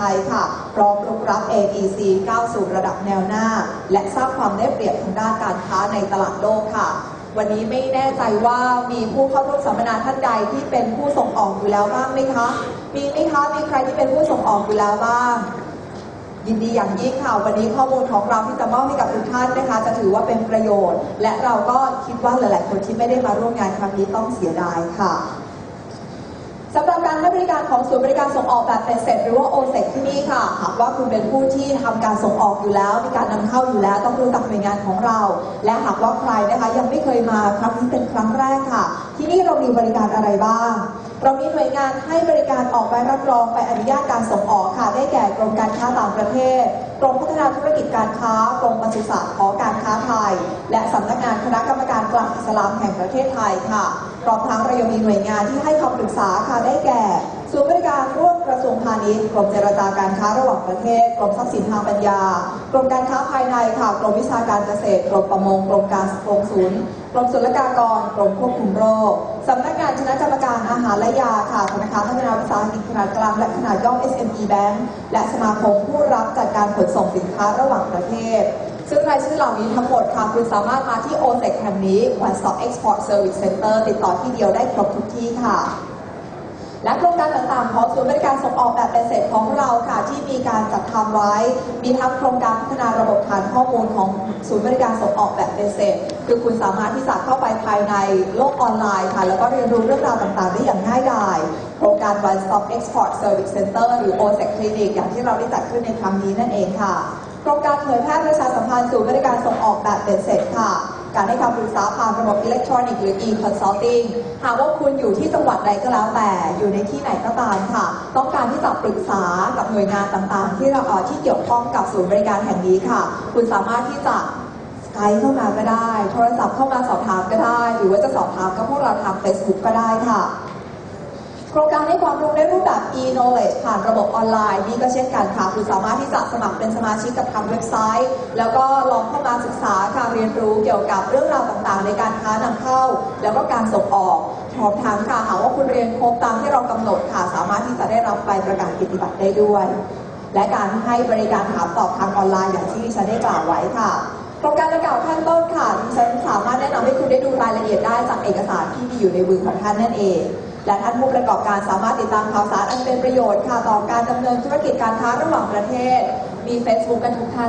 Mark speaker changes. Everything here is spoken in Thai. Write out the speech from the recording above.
Speaker 1: ทยค่ะ พร้อมรุกรับ AEC ก้าวสู่ระดับแนวหน้า และสร้างความได้เปรียบทางด้านการค้าในตลาดโลกค่ะ วันนี้ไม่แน่ใจว่ามีผู้เข้าร่วมสัมมนาท่านใดที่เป็นผู้ส่งออกอยู่แล้วบ้างไหมคะ มีไหมคะ มีใครที่เป็นผู้ส่งออกอยู่แล้วบ้างยินดีอย่างยิ่งค่ะวันนี้ข้อมูลของเราที่จะมอบให้กับทุกท่านนะคะ จะถือว่าเป็นประโยชน์ และเราก็คิดว่าหลาย ๆ คนที่ไม่ได้มาร่วมงานครั้งนี้ต้องเสียดายค่ะ ให้บริการของศูนย์บริการส่งออกแบบเป็นเสร็จหรือว่าโอเซที่นี่ค่ะ หากว่าคุณเป็นผู้ที่ทำการส่งออกอยู่แล้ว มีการนำเข้าอยู่แล้ว ต้องรู้จักหน่วยงานของเรา และหากว่าใครนะคะยังไม่เคยมาครั้งนี้เป็นครั้งแรกค่ะ ที่นี่เรามีบริการอะไรบ้าง เรามีหน่วยงานให้บริการออกใบรับรองใบอนุญาตการส่งออกค่ะ ได้แก่กรมการค้าต่างประเทศกรมพัฒนาธุรกิจการค้ากรมปศุสัตว์หอการค้าไทย และสำนักงานคณะกรรมการกลางอิสลามแห่งประเทศไทยค่ะ พร้อมทั้งเรายังมีหน่วยงานที่ให้คำปรึกษาค่ะได้แก่ ณิชย์กรมเจรจาการค้าระหว่างประเทศกรมทรัพย์สินทางปัญญากรมการค้าภายในค่ะกรมวิชาการเกษตรกรมประมงกรมการกรมศูนย์กรมศุลกากรกรมควบคุมโรคสำนักงานคณะกรรมการอาหารและยาค่ะธนาคารพัฒนาวิสาหกิจขนาดกลางและขนาดย่อม SME Bank และสมาคมผู้รับจัดการขนส่งสินค้าระหว่างประเทศ ซึ่งรายชื่อเหล่านี้ทั้งหมดค่ะคุณสามารถมาที่ OSEC แห่งนี้ One Stop Export Service Center ติดต่อที่เดียวได้ครบทุกที่ค่ะ และโครงการต่างๆของศูนย์บริการส่งออกแบบเป็นเสร็จของเราค่ะ ที่มีการจัดทำไว้ มีทั้งโครงการพัฒนาระบบฐานข้อมูลของศูนย์บริการส่งออกแบบเป็นเสร็จคือคุณสามารถที่จะเข้าไปภายในโลกออนไลน์ค่ะ แล้วก็เรียนรู้เรื่องราวต่างๆได้อย่างง่ายดายโครงการ One Stop Export Service Center หรือ OSEC Clinic อย่างที่เราได้จัดขึ้นในครั้งนี้นั่นเองค่ะโครงการเผยแพร่ประชาสัมพันธ์ศูนย์บริการส่งออกแบบเป็นเสร็จค่ะ การให้คำปรึกษาผ่านระบบอิเล็กทรอนิกส์หรือ e-consulting หากว่าคุณอยู่ที่จังหวัดใดก็แล้วแต่อยู่ในที่ไหนก็ตามค่ะ ต้องการที่จะปรึกษากับหน่วยงานต่างๆ ที่เราที่เกี่ยวข้องกับศูนย์บริการแห่งนี้ค่ะ คุณสามารถที่จะไกายเข้ามาก็ได้ โทรศัพท์เข้ามาสอบถามก็ได้ หรือว่าจะสอบถามกับพวกเราทาง Facebook ก็ได้ค่ะ โครงการให้ความรู้ในรูปแบบ e-knowledge ผ่านระบบออนไลน์นี่ก็เช่นกันค่ะคุณสามารถที่จะสมัครเป็นสมาชิกกับทางเว็บไซต์ แล้วก็ลองเข้ามาศึกษาการเรียนรู้เกี่ยวกับเรื่องราวต่างๆ ในการค้านำเข้า แล้วก็การส่งออกพร้อมทั้งค่ะหากว่าคุณเรียนครบตามที่เรากำหนดค่ะสามารถที่จะได้รับใบประกาศกิตติบัตรได้ด้วย และการให้บริการถามตอบทางออนไลน์อย่างที่ดิฉันได้กล่าวไว้ค่ะโครงการดังกล่าวข้างต้นค่ะดิฉันสามารถแนะนำให้คุณได้ดูรายละเอียดได้จากเอกสารที่มีอยู่ในมือของท่านนั่นเอง และท่านผู้ประกอบการสามารถติดตามข่าวสารอันเป็นประโยชน์ค่ะต่อการดำเนินธุรกิจการค้าระหว่างประเทศ มี Facebook กันทุกท่าน